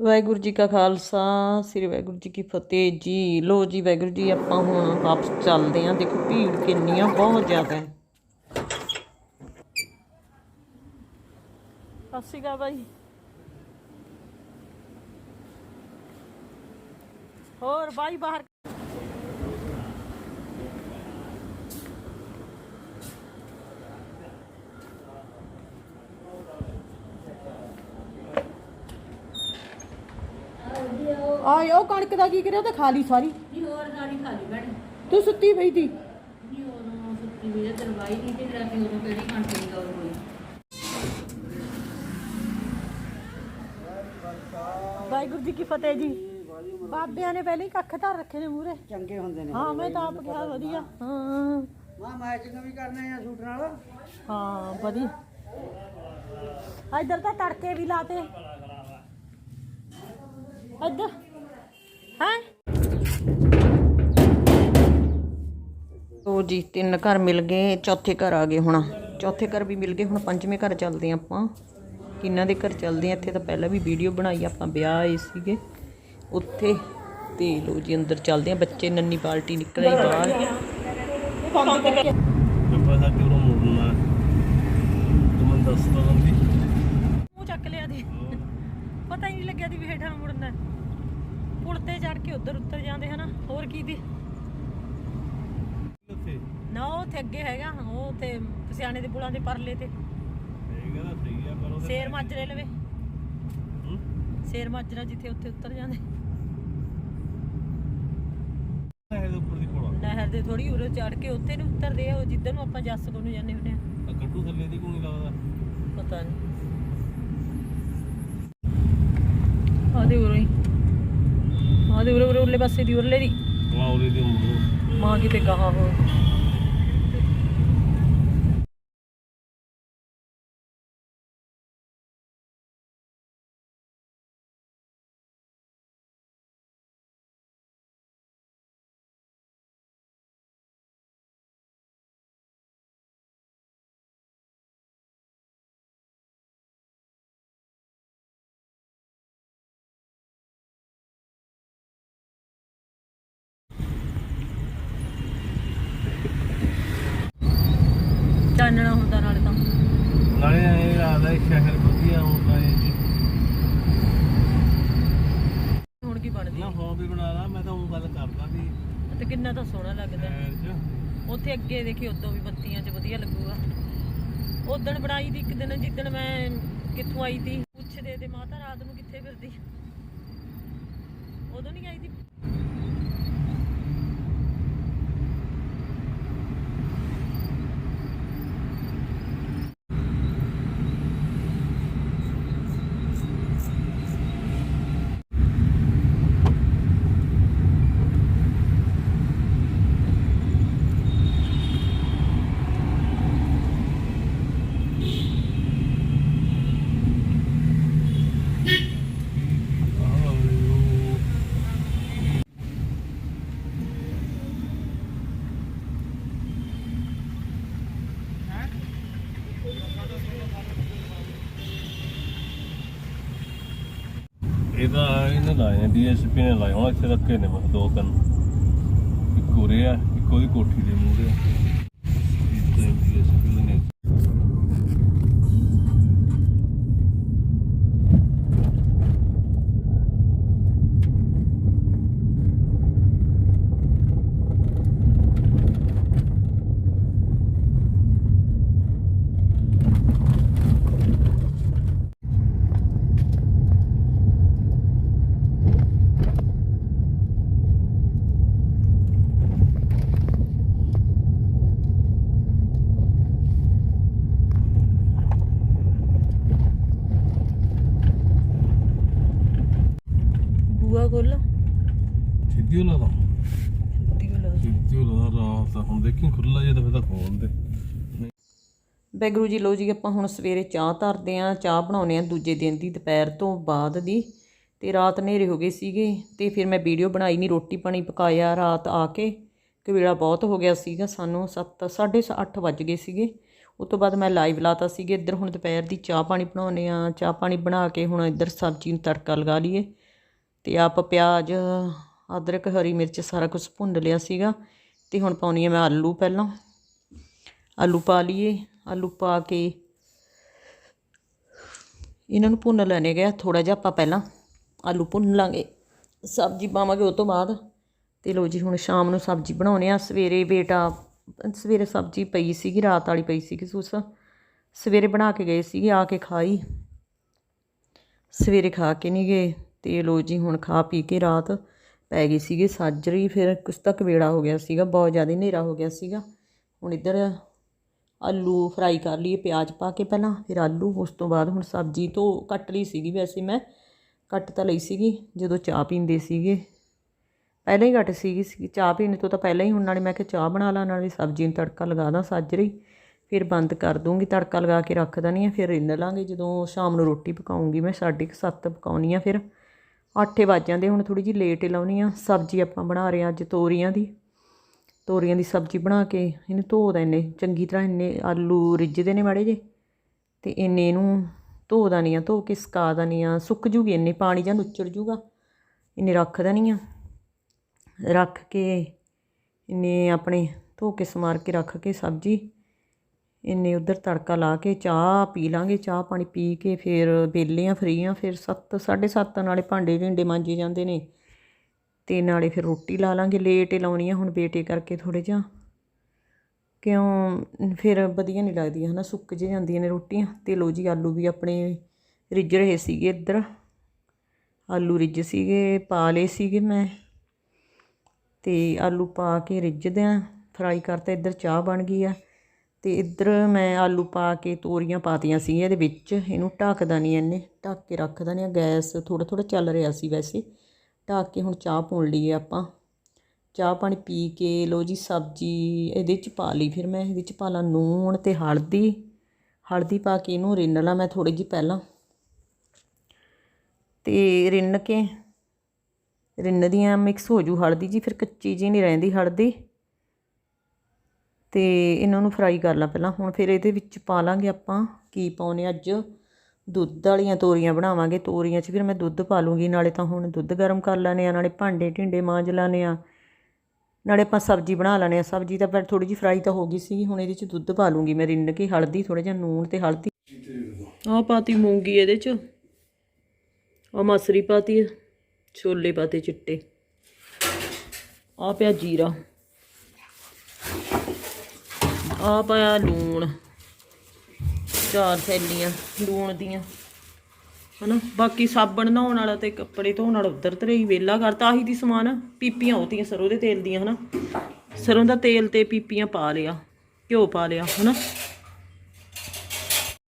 ਵਾਹਿਗੁਰੂ ਜੀ ਕਾ ਖਾਲਸਾ, ਸ੍ਰੀ ਵਾਹਿਗੁਰੂ ਜੀ ਕੀ ਫਤਿਹ ਜੀ। ਲੋ ਜੀ, ਵਾਹਿਗੁਰੂ ਜੀ, ਆਪਾਂ ਹੁਣ ਵਾਪਸ ਚੱਲਦੇ ਆਂ ਦੇਖੋ, ਭੀੜ ਕਿੰਨੀ ਆ ਬਹੁਤ ਜ਼ਿਆਦਾ ਹੈ। ਸਤਿ ਸ਼੍ਰੀ ਅਕਾਲ ਬਾਈ। ਹੋਰ, ਬਾਈ ਬਾਹਰ ਆਏ ਉਹ ਕਣਕ ਦਾ ਕੀ ਕਰਿਆ ਤੇ ਖਾ ਲਈ ਸਾਰੀ। ਨਹੀਂ ਹੋਰ ਗਾੜੀ ਖਾਲੀ ਬੈਠ ਤੂੰ ਸੁੱਤੀ ਪਈ ਸੀ। ਨਹੀਂ ਉਦੋਂ ਸੁੱਤੀ ਵੀ ਦਰਵਾਈ ਨਹੀਂ ਤੇ ਰਾਤੀ ਉਦੋਂ ਕਿਹੜੀ ਘੰਟੇ ਦੀ ਗੱਲ ਹੋਈ। ਵਾਹਿਗੁਰੂ ਜੀ ਕੀ ਫਤਿਹ ਜੀ। ਬਾਬਿਆਂ ਨੇ ਪਹਿਲੇ ਹੀ ਕੱਖ ਧਰ ਰੱਖੇ ਨੇ ਮੂਰੇ ਚੰਗੇ ਹੁੰਦੇ ਨੇ। ਹਾਂ ਮੈਂ ਤਾਂ ਆਪ ਕਿਹਾ ਵਧੀਆ। ਹਾਂ। ਮਾਂ ਮੈਚਿੰਗ ਵੀ ਕਰਨੇ ਆ ਸੂਟ ਨਾਲ। ਹਾਂ ਵਧੀਆ। ਇੱਧਰ ਤਾਂ ਤੜਕੇ ਵੀ ਲਾਤੇ। ਇੱਧਰ। ਹਾਂ। ਉਹ ਜੀ ਤਿੰਨ ਘਰ ਮਿਲ ਗਏ ਚੌਥੇ ਘਰ ਆ ਗਏ ਹੁਣ। ਚੌਥੇ ਘਰ ਵੀ ਮਿਲ ਗਏ ਹੁਣ ਪੰਜਵੇਂ ਘਰ ਚੱਲਦੇ ਆਪਾਂ। ਕਿੰਨਾਂ ਦੇ ਘਰ ਚੱਲਦੇ ਆ ਇੱਥੇ ਤਾਂ ਪਹਿਲਾਂ ਵੀ ਵੀਡੀਓ ਬਣਾਈ ਆਪਾਂ ਵਿਆਹ ਆਏ ਸੀਗੇ। ਉੱਥੇ ਤੇ ਲੋ ਜੀ ਅੰਦਰ ਚੱਲਦੇ ਆ ਬੱਚੇ ਨੰਨੀ ਪਾਰਟੀ ਨਿਕਲ ਆਈ ਬਾਹਰ। ਡੱਬਾ ਮੁੜਨਾ ਤੂੰ ਦੱਸ ਤਾ ਚੱਕ ਲਿਆ ਦੀ। ਪਤਾ ਹੀ ਨਹੀਂ ਲੱਗਿਆ ਦੀ ਵੀ ਹੇਠਾਂ ਮੁੜਨਾ। ਪੁਲ ਤੇ ਚੜ ਕੇ ਉੱਧਰ ਉੱਤਰ ਜਾਂਦੇ ਹਨਾ ਹੋਰ ਕੀ ਦੀ? ਉੱਥੇ ਨਾ ਉਹ ਉੱਥੇ ਅੱਗੇ ਹੈਗਾ ਉਹ ਉੱਥੇ ਸਿਆਣੇ ਦੇ ਪੁਲਾਂ ਦੇ ਪਰਲੇ ਤੇ। ਇਹ ਕਹਿੰਦਾ ਸਹੀ ਆ ਪਰ ਉਹਦੇ ਸ਼ੇਰ ਮਾਜਰੇ ਲਵੇ। ਹੂੰ? ਸ਼ੇਰ ਮਾਜਰਾ ਜਿੱਥੇ ਉੱਥੇ ਉੱਤਰ ਜਾਂਦੇ। ਇਹਦੇ ਉੱਪਰ ਦੀ ਕੋਲਾ ਨਹਿਰ ਦੇ ਥੋੜੀ ਉਰੇ ਚੜ ਕੇ ਉੱਥੇ ਨੂੰ ਉਤਰਦੇ ਆ ਉਹ ਜਿੱਧਰ ਨੂੰ ਆਪਾਂ ਜੱਸ ਨੂੰ ਜਾਂਦੇ ਹੁੰਦੇ ਆ। ਆ ਗੱਡੂ ਥੱਲੇ ਦੀ ਕੋਈ ਲੱਗਦਾ। ਪਤਾ ਨਹੀਂ ਆਦੇ ਉਰੇ। ਆਦੇ ਉਰੇ ਉਰੇ ਉਰਲੇ ਪਾਸੇ ਦੀ ਉਰਲੇ ਦੀ। ਵਾ ਉਹਦੇ ਦੀ ਮਾਂ ਕਿਤੇ ਗਾਹਾਂ ਹੋ। ਚਾਨਣਾ ਹੁੰਦਾ ਨਾਲੇ ਤਾਂ। ਨਾਲੇ ਇਹ ਲੱਗਦਾ ਇਹ ਸ਼ਹਿਰ ਵਧੀਆ ਹੁੰਦਾ ਹੈ ਜੀ। ਹੁਣ ਕੀ ਬਣਦੀ? ਨਾ ਫੋਨ ਵੀ ਬਣਾ ਲਾ ਮੈਂ ਤਾਂ ਉਹ ਗੱਲ ਕਰਦਾ ਵੀ ਤੇ ਕਿੰਨਾ ਤਾਂ ਸੋਹਣਾ ਲੱਗਦਾ। ਸ਼ਹਿਰ 'ਚ। ਉੱਥੇ ਅੱਗੇ ਦੇਖੀ ਉਦੋਂ ਵੀ ਬੱਤੀਆਂ 'ਚ ਵਧੀਆ ਲੱਗੂਗਾ। ਉਦਣ ਬਣਾਈ ਦੀ ਇੱਕ ਦਿਨ ਜਿੱਦਣ ਮੈਂ ਕਿੱਥੋਂ ਆਈ ਤੀ ਪੁੱਛਦੇ ਤੇ ਮਾਤਾ ਰਾਤ ਨੂੰ ਕਿੱਥੇ ਫਿਰਦੀ? ਉਦੋਂ ਨਹੀਂ ਆਈ ਤੀ। ਇਹਦਾ ਇਹਨੇ ਲਾਏ ਨੇ ਡੀਐਸਪੀ ਨੇ ਲਾਏ ਹੁਣ ਇੱਥੇ ਰੱਖੇ ਨੇ ਬਸ ਦੋ ਤਿੰਨ। ਇੱਕ ਉਰੇ ਆ, ਇੱਕ ਉਹਦੀ ਕੋਠੀ ਦੇ ਮੂਹਰੇ ਖੋਲ ਸਿੱਧੀ ਲਾ ਲਾ ਦੀ। ਗੱਲ ਸਿੱਧੀ ਲਾ ਰਾਤ ਆ। ਹੁਣ ਦੇਖੀ ਖੁੱਲਾ ਜੇ ਤਾਂ ਫਿਰ ਤਾਂ ਖੋਲ ਦੇ। ਬੈਗਰੂ ਜੀ ਲੋ ਜੀ ਆਪਾਂ ਹੁਣ ਸਵੇਰੇ ਚਾਹ ਧਰਦੇ ਆਂ ਚਾਹ ਬਣਾਉਨੇ ਆ ਦੂਜੇ ਦਿਨ ਦੀ ਦੁਪਹਿਰ ਤੋਂ ਬਾਅਦ ਦੀ। ਤੇ ਰਾਤ ਹਨੇਰੇ ਹੋ ਗਏ ਸੀਗੇ ਤੇ ਫਿਰ ਮੈਂ ਵੀਡੀਓ ਬਣਾਈ ਨਹੀਂ ਰੋਟੀ ਪਾਣੀ ਪਕਾਇਆ ਰਾਤ ਆ ਕੇ। ਕਵੇਲਾ ਬਹੁਤ ਹੋ ਗਿਆ ਸੀਗਾ ਸਾਨੂੰ 7 8:30 ਵੱਜ ਗਏ ਸੀਗੇ। ਉਸ ਤੋਂ ਬਾਅਦ ਮੈਂ ਲਾਈਵ ਲਾਤਾ ਸੀਗੇ ਇੱਧਰ ਹੁਣ ਦੁਪਹਿਰ ਦੀ ਚਾਹ ਪਾਣੀ ਬਣਾਉਨੇ ਆ ਚਾਹ ਪਾਣੀ ਬਣਾ ਕੇ ਹੁਣ ਇੱਧਰ ਸਬਜ਼ੀ ਨੂੰ ਤੜਕਾ ਲਗਾ ਲਈਏ। ਤੇ ਆਪ ਪਿਆਜ਼, ਅਦਰਕ, ਹਰੀ ਮਿਰਚ ਸਾਰਾ ਕੁਝ ਭੁੰਨ ਲਿਆ ਸੀਗਾ ਤੇ ਹੁਣ ਪਾਉਣੀ ਆ ਮੈਂ ਆਲੂ ਪਹਿਲਾਂ। ਆਲੂ ਪਾ ਲਈਏ। ਆਲੂ ਪਾ ਕੇ ਇਹਨਾਂ ਨੂੰ ਭੁੰਨ ਲੈਣੇ ਗਿਆ ਥੋੜਾ ਜਿਹਾ ਆਪਾਂ ਪਹਿਲਾਂ ਆਲੂ ਭੁੰਨ ਲਾਂਗੇ। ਸਬਜ਼ੀ ਪਾਵਾਂਗੇ ਉਹ ਤੋਂ ਬਾਅਦ ਤੇ ਲੋ ਜੀ, ਹੁਣ ਸ਼ਾਮ ਨੂੰ ਸਬਜ਼ੀ ਬਣਾਉਣੇ ਆ। ਸਵੇਰੇ ਬੇਟਾ, ਸਵੇਰੇ ਸਬਜ਼ੀ ਪਈ ਸੀਗੀ, ਰਾਤ ਵਾਲੀ ਪਈ ਸੀਗੀ ਸੂਸ। ਸਵੇਰੇ ਬਣਾ ਕੇ ਗਏ ਸੀਗੇ, ਆ ਕੇ ਖਾਈ। ਸਵੇਰੇ ਖਾ ਕੇ ਨਹੀਂ ਗਏ। ਤੇ ਲੋ ਜੀ ਹੁਣ ਖਾ ਪੀ ਕੇ ਰਾਤ ਪੈ ਗਈ ਸੀਗੀ ਸਾਜਰੀ, ਫਿਰ ਕੁਛ ਤੱਕ ਵੇੜਾ ਹੋ ਗਿਆ ਸੀਗਾ, ਬਹੁਤ ਜ਼ਿਆਦਾ ਹਨੇਰਾ ਹੋ ਗਿਆ ਸੀਗਾ। ਹੁਣ ਇੱਧਰ ਆਲੂ ਫਰਾਈ ਕਰ ਲਈਏ, ਪਿਆਜ਼ ਪਾ ਕੇ ਪਹਿਲਾਂ, ਫਿਰ ਆਲੂ, ਉਸ ਤੋਂ ਬਾਅਦ ਹੁਣ ਸਬਜ਼ੀ ਤੋਂ ਕੱਟ ਲਈ ਸੀਗੀ ਵੈਸੇ ਮੈਂ। ਕੱਟ ਤਾਂ ਲਈ ਸੀਗੀ, ਜਦੋਂ ਚਾਹ ਪੀਂਦੇ ਸੀਗੇ। ਪਹਿਲਾਂ ਹੀ ਕੱਟ ਸੀਗੀ ਸੀ ਚਾਹ ਪੀਣ ਤੋਂ ਤਾਂ ਪਹਿਲਾਂ ਹੀ ਹੁਣ ਨਾਲੇ ਮੈਂ ਕਿਹਾ ਚਾਹ ਬਣਾ ਲਾ, ਨਾਲੇ ਸਬਜ਼ੀ ਨੂੰ ਤੜਕਾ ਲਗਾ ਦਾਂ ਸਾਜਰੀ। ਫਿਰ ਬੰਦ ਕਰ ਦੂੰਗੀ, ਤੜਕਾ ਲਗਾ ਕੇ ਰੱਖ ਦਣੀ ਆ, ਫਿਰ ਰਿੰਨ ਲਾਂਗੇ। ਜਦੋਂ ਸ਼ਾਮ ਨੂੰ ਰੋਟੀ ਪਕਾਉਂਗੀ ਮੈਂ 7:30 ਪਕਾਉਣੀ ਆ ਫਿਰ। 8 ਵੱਜ ਜਾਂਦੇ, ਹੁਣ ਥੋੜੀ ਜਿਹੀ ਲੇਟ ਹੀ ਲਾਉਣੀ ਆ। ਸਬਜ਼ੀ ਆਪਾਂ ਬਣਾ ਰਹੇ ਆ ਅੱਜ ਤੋਰੀਆਂ ਦੀ। ਤੋਰੀਆਂ ਦੀ ਸਬਜ਼ੀ ਬਣਾ ਕੇ ਇਹਨੂੰ ਧੋ ਦੇਣੇ। ਚੰਗੀ ਤਰ੍ਹਾਂ ਇੰਨੇ ਆਲੂ ਰਿੱਝਦੇ ਨੇ ਮਾੜੇ ਜੇ। ਤੇ ਇੰਨੇ ਇਹਨੂੰ ਧੋ ਦੇਣੀ ਆ, ਧੋ ਕੇ ਸੁਕਾ ਦੇਣੀ ਆ। ਸੁੱਕ ਜੂਗੀ ਇੰਨੇ, ਪਾਣੀ ਜਾਂ ਨੁੱਚੜ ਜੂਗਾ। ਇੰਨੇ ਰੱਖ ਦੇਣੀ ਆ। ਰੱਖ ਕੇ ਇੰਨੇ ਆਪਣੇ ਧੋ ਕੇ ਸਮਾਰ ਕੇ ਰੱਖ ਕੇ ਸਬਜ਼ੀ ਇੰਨੇ ਉਧਰ ਤੜਕਾ ਲਾ ਕੇ ਚਾਹ ਪੀ ਲਾਂਗੇ, ਚਾਹ ਪਾਣੀ ਪੀ ਕੇ ਫਿਰ ਵਿਹਲੇ ਆ ਫਰੀ ਆ, ਫਿਰ 7 7:30 ਨਾਲੇ ਭਾਂਡੇ ਢਿੰਡੇ ਮਾਂਜੇ ਜਾਂਦੇ ਨੇ। ਤੇ ਨਾਲੇ ਫਿਰ ਰੋਟੀ ਲਾ ਲਾਂਗੇ ਲੇਟ ਹੀ ਲਾਉਣੀ ਆ ਹੁਣ ਬੇਟੇ ਕਰਕੇ ਥੋੜੇ ਜਿਹਾ। ਕਿਉਂ? ਫਿਰ ਵਧੀਆ ਨਹੀਂ ਲੱਗਦੀਆਂ ਹਨਾ, ਸੁੱਕ ਜੇ ਜਾਂਦੀਆਂ ਨੇ ਰੋਟੀਆਂ। ਤੇ ਲੋ ਜੀ ਆਲੂ ਵੀ ਆਪਣੇ ਰਿੱਝ ਰਹੇ ਸੀਗੇ ਇੱਧਰ। ਆਲੂ ਰਿੱਝ ਸੀਗੇ, ਪਾ ਲਏ ਸੀਗੇ ਮੈਂ। ਤੇ ਆਲੂ ਪਾ ਕੇ ਰਿੱਝਦੇ ਆ। ਫਰਾਈ ਕਰਤਾ, ਇੱਧਰ ਚਾਹ ਬਣ ਗਈ ਆ। ਅਤੇ ਇੱਧਰ ਮੈਂ ਆਲੂ ਪਾ ਕੇ ਤੋਰੀਆਂ ਪਾਤੀਆਂ ਸੀ ਇਹਦੇ ਵਿੱਚ। ਇਹਨੂੰ ਢੱਕਦਾ ਨਹੀਂ ਇਹਨੇ, ਢੱਕ ਕੇ ਰੱਖਦਾ ਨਹੀਂ ਗੈਸ ਥੋੜ੍ਹਾ ਥੋੜ੍ਹਾ ਚੱਲ ਰਿਹਾ ਸੀ ਵੈਸੇ। ਢੱਕ ਕੇ ਹੁਣ ਚਾਹ ਪੁਣ ਲਈਏ ਆਪਾਂ। ਚਾਹ ਪਾਣੀ ਪੀ ਕੇ ਲੋ ਜੀ, ਸਬਜ਼ੀ ਇਹਦੇ ਚ ਪਾ ਲਈ। ਫਿਰ ਮੈਂ ਇਹਦੇ ਚ ਪਾ ਲਾਂ ਨੂਣ ਅਤੇ ਹਲਦੀ। ਹਲਦੀ ਪਾ ਕੇ ਇਹਨੂੰ ਰਿੰਨ ਲਾਂ ਮੈਂ ਥੋੜ੍ਹੀ ਜਿਹੀ ਪਹਿਲਾਂ। ਤੇ ਰਿੰਨ ਕੇ ਰਿੰਨਦੀਆਂ ਮਿਕਸ ਹੋ ਜੂ ਹਲਦੀ ਜੀ। ਫਿਰ ਕੱਚੀ ਜੀ ਨਹੀਂ ਰਹਿੰਦੀ ਹਲਦੀ। ਅਤੇ ਇਹਨਾਂ ਨੂੰ ਫਰਾਈ ਕਰ ਲਾਂ ਪਹਿਲਾਂ। ਹੁਣ ਫਿਰ ਇਹਦੇ ਵਿੱਚ ਪਾ ਲਾਂਗੇ ਆਪਾਂ ਕੀ ਪਾਉਨੇ ਅੱਜ। ਦੁੱਧ ਵਾਲੀਆਂ ਤੋਰੀਆਂ ਬਣਾਵਾਂਗੇ। ਤੋਰੀਆਂ 'ਚ ਫਿਰ ਮੈਂ ਦੁੱਧ ਪਾ ਲੂੰਗੀ, ਨਾਲੇ ਤਾਂ ਹੁਣ ਦੁੱਧ ਗਰਮ ਕਰ ਲੈਣੇ ਆ ਨਾਲੇ ਭਾਂਡੇ ਢਿੰਡੇ ਮਾਂਜ ਲੈਣੇ ਆ ਨਾਲੇ ਆਪਾਂ ਸਬਜ਼ੀ ਬਣਾ ਲੈਣੇ ਆ ਸਬਜ਼ੀ ਤਾਂ ਪਰ ਥੋੜੀ ਜਿਹੀ ਫਰਾਈ ਤਾਂ ਹੋ ਗਈ ਸੀ ਹੁਣ ਇਹਦੇ 'ਚ ਦੁੱਧ ਪਾ ਲੂੰਗੀ ਮੈਂ ਰਿੰਨ ਕੇ। ਹਲਦੀ ਥੋੜਾ ਜਿਹਾ ਨੂਣ ਤੇ ਹਲਦੀ। ਆਹ ਪਾਤੀ ਮੂੰਗੀ ਇਹਦੇ 'ਚ। ਆ ਮਸਰੀ ਪਾਤੀ ਛੋਲੇ ਪਾਤੇ ਚਿੱਟੇ। ਆ ਪਿਆ ਜੀਰਾ। ਆ ਪਾਇਆ ਲੂਣ। ਚਾਰ ਥੈਲੀਆਂ, ਲੂਣ ਦੀਆਂ। ਹਨਾ? ਬਾਕੀ ਸਾਬਣ ਨਹਾਉਣ ਵਾਲਾ ਤੇ ਕੱਪੜੇ ਧੋਣ ਵਾਲਾ ਉਧਰ ਤਰੇ ਹੀ ਵੇਲਾ ਕਰਤਾ ਆਹੀ ਦੀ ਸਮਾਨ ਪੀਪੀਆਂ ਹੋਤੀਆਂ ਸਰੋਂ ਦੇ ਤੇਲ ਦੀਆਂ, ਹਨਾ? ਸਰੋਂ ਦਾ ਤੇਲ ਤੇ ਪੀਪੀਆਂ ਪਾ ਲਿਆ, ਘਿਓ ਪਾ ਲਿਆ, ਹਨਾ?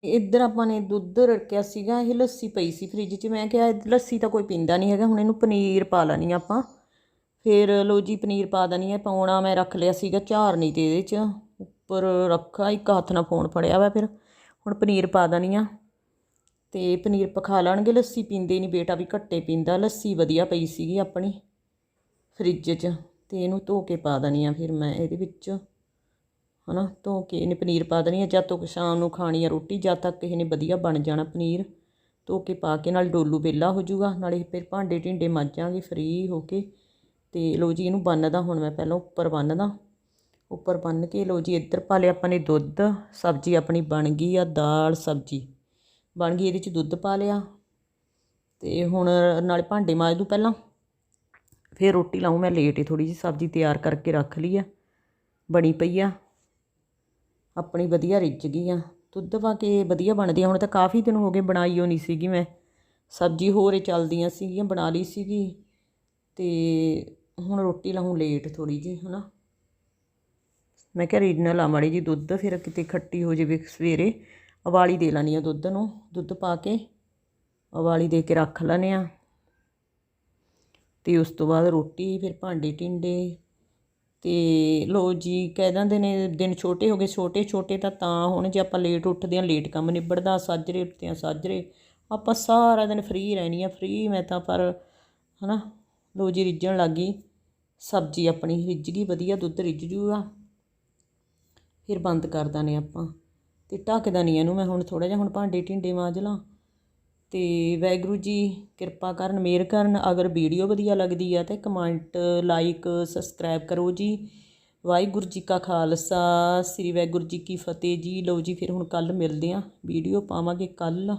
ਇੱਧਰ ਆਪਾਂ ਨੇ ਦੁੱਧ ਰੱਖਿਆ ਸੀਗਾ, ਇਹ ਲੱਸੀ ਪਈ ਸੀ ਫ੍ਰਿਜ 'ਚ। ਮੈਂ ਕਿਹਾ ਲੱਸੀ ਤਾਂ ਕੋਈ ਪੀਂਦਾ ਨਹੀਂ ਹੈਗਾ, ਹੁਣ ਇਹਨੂੰ ਪਨੀਰ ਪਾ ਲੈਣੀ ਆਪਾਂ। ਫਿਰ ਲੋ ਜੀ, ਪਨੀਰ ਪਾ ਦੇਣੀ ਹੈ ਪਾਉਣਾ ਮੈਂ ਰੱਖ ਲਿਆ ਸੀਗਾ ਝਾਰਨੀ ਤੇ ਇਹਦੇ 'ਚ। ਉੱਪਰ ਰੱਖਾ, ਇੱਕ ਹੱਥ ਨਾਲ ਫੋਨ ਫੜਿਆ ਵਾ ਫਿਰ। ਹੁਣ ਪਨੀਰ ਪਾ ਦੇਣੀ ਆ। ਤੇ ਪਨੀਰ ਪਖਾ ਲੈਣਗੇ, ਲੱਸੀ ਪੀਂਦੇ ਨਹੀਂ ਬੇਟਾ ਵੀ ਘੱਟੇ ਪੀਂਦਾ। ਲੱਸੀ ਵਧੀਆ ਪਈ ਸੀਗੀ ਆਪਣੀ ਫ੍ਰਿਜ 'ਚ ਤੇ ਇਹਨੂੰ ਧੋ ਕੇ ਪਾ ਦੇਣੀ ਆ ਫਿਰ ਮੈਂ ਇਹਦੇ ਵਿੱਚ। ਹਨਾ, ਧੋ ਕੇ ਇਹਨੇ ਪਨੀਰ ਪਾ ਦੇਣੀ ਆ। ਜਦ ਤੱਕ ਸ਼ਾਮ ਨੂੰ ਖਾਣੀ ਆ ਰੋਟੀ ਜਦ ਤੱਕ ਇਹਨੇ ਵਧੀਆ ਬਣ ਜਾਣਾ ਪਨੀਰ। ਧੋ ਕੇ ਪਾ ਕੇ ਨਾਲ ਡੋਲੂ ਬੇਲਾ ਹੋ ਜਾਊਗਾ, ਨਾਲੇ ਫਿਰ ਭਾਂਡੇ ਢਿੰਡੇ ਮਾਂਜਾਂਗੇ ਫਰੀ ਹੋ ਕੇ। ਤੇ ਲੋ ਜੀ, ਇਹਨੂੰ ਬੰਨਦਾ ਹੁਣ ਮੈਂ ਪਹਿਲਾਂ ਉੱਪਰ ਬੰਨਦਾ। ਉੱਪਰ ਬੰਨ ਕੇ ਲੋ ਜੀ, ਇੱਧਰ ਪਾ ਲਿਆ ਆਪਾਂ ਨੇ ਦੁੱਧ, ਸਬਜ਼ੀ ਆਪਣੀ ਬਣ ਗਈ ਆ, ਦਾਲ, ਸਬਜ਼ੀ। ਬਣ ਗਈ, ਇਹਦੇ ਚ ਦੁੱਧ ਪਾ ਲਿਆ। ਤੇ ਹੁਣ ਨਾਲੇ ਭਾਂਡੇ ਮਾਂਜ ਦੂ ਪਹਿਲਾਂ। ਫਿਰ ਰੋਟੀ ਲਾਉਂ ਮੈਂ ਲੇਟ ਹੀ ਥੋੜੀ ਜਿਹੀ ਸਬਜ਼ੀ ਤਿਆਰ ਕਰਕੇ ਰੱਖ ਲਈ ਆ। ਬਣੀ ਪਈ ਆ। ਆਪਣੀ ਵਧੀਆ ਰਿੱਝ ਗਈ ਆ। ਦੁੱਧ ਪਾ ਕੇ ਵਧੀਆ ਬਣਦੀ ਆ। ਹੁਣ ਤਾਂ ਕਾਫੀ ਦਿਨ ਹੋ ਗਏ ਬਣਾਈ ਹੋ ਨਹੀਂ ਸੀਗੀ ਮੈਂ। ਸਬਜ਼ੀ ਹੋਰ ਚੱਲਦੀਆਂ ਸੀਗੀਆਂ, ਬਣਾ ਲਈ ਸੀਗੀ। ਤੇ ਹੁਣ ਰੋਟੀ ਲਾਉਂ ਲੇਟ ਥੋੜੀ ਜਿਹੀ, ਹਨਾ। ਮੈਂ ਕਿਹਾ ਰੀਡਨ ਲਾ ਮਾੜੀ ਜੀ ਦੁੱਧ, ਫਿਰ ਕਿਤੇ ਖੱਟੀ ਹੋ ਜਾਵੇ ਸਵੇਰੇ। ਉਬਾਲੀ ਦੇ ਲੈਣੀ ਆ ਦੁੱਧ ਨੂੰ, ਦੁੱਧ ਪਾ ਕੇ ਉਬਾਲੀ ਦੇ ਕੇ ਰੱਖ ਲੈਣੇ ਆ। ਤੇ ਉਸ ਤੋਂ ਬਾਅਦ ਰੋਟੀ, ਫਿਰ ਭਾਂਡੇ ਟਿੰਡੇ ਤੇ ਲੋ ਜੀ, ਕਹਿ ਦਿੰਦੇ ਨੇ ਦਿਨ ਛੋਟੇ ਹੋ ਗਏ, ਛੋਟੇ ਛੋਟੇ ਤਾਂ ਤਾਂ ਹੁਣ ਜੇ ਆਪਾਂ ਲੇਟ ਉੱਠਦੇ ਆ ਲੇਟ ਕੰਮ ਨਿਬੜਦਾ, ਸਾਜਰੇ ਉੱਠਦੇ ਆ ਸਾਜਰੇ, ਆਪਾਂ ਸਾਰਾ ਦਿਨ ਫ੍ਰੀ ਰਹਿਣੀ ਆ ਫ੍ਰੀ ਮੈਂ ਤਾਂ ਪਰ, ਹਨਾ ਲੋ ਜੀ, ਰਿੱਝਣ ਲੱਗੀ ਸਬਜ਼ੀ ਆਪਣੀ ਰਿੱਝ ਗਈ, ਵਧੀਆ ਦੁੱਧ ਰਿੱਝ ਜੂਗਾ। ਫਿਰ ਬੰਦ ਕਰ ਦਾਨੇ ਆਪਾਂ। ਤੇ ਢੱਕਦਾ ਨਹੀਂ ਇਹਨੂੰ ਮੈਂ ਹੁਣ ਥੋੜਾ ਜਿਹਾ, ਹੁਣ ਭਾਂਡੇ ਢਿੰਡੇ ਮਾਂਜ ਲਾਂ। ਤੇ ਵਾਹਿਗੁਰੂ ਜੀ, ਕਿਰਪਾ ਕਰਨ ਮੇਰ ਕਰਨ। ਅਗਰ ਵੀਡੀਓ ਵਧੀਆ ਲੱਗਦੀ ਆ ਤੇ ਕਮੈਂਟ, ਲਾਈਕ, ਸਬਸਕ੍ਰਾਈਬ ਕਰੋ ਜੀ। ਵਾਹਿਗੁਰੂ ਜੀ ਕਾ ਖਾਲਸਾ, ਸ੍ਰੀ ਵਾਹਿਗੁਰੂ ਜੀ ਕੀ ਫਤਿਹ ਜੀ। ਲਓ ਜੀ, ਫਿਰ ਹੁਣ ਕੱਲ ਮਿਲਦੇ ਆ ਵੀਡੀਓ ਪਾਵਾਂਗੇ ਕੱਲ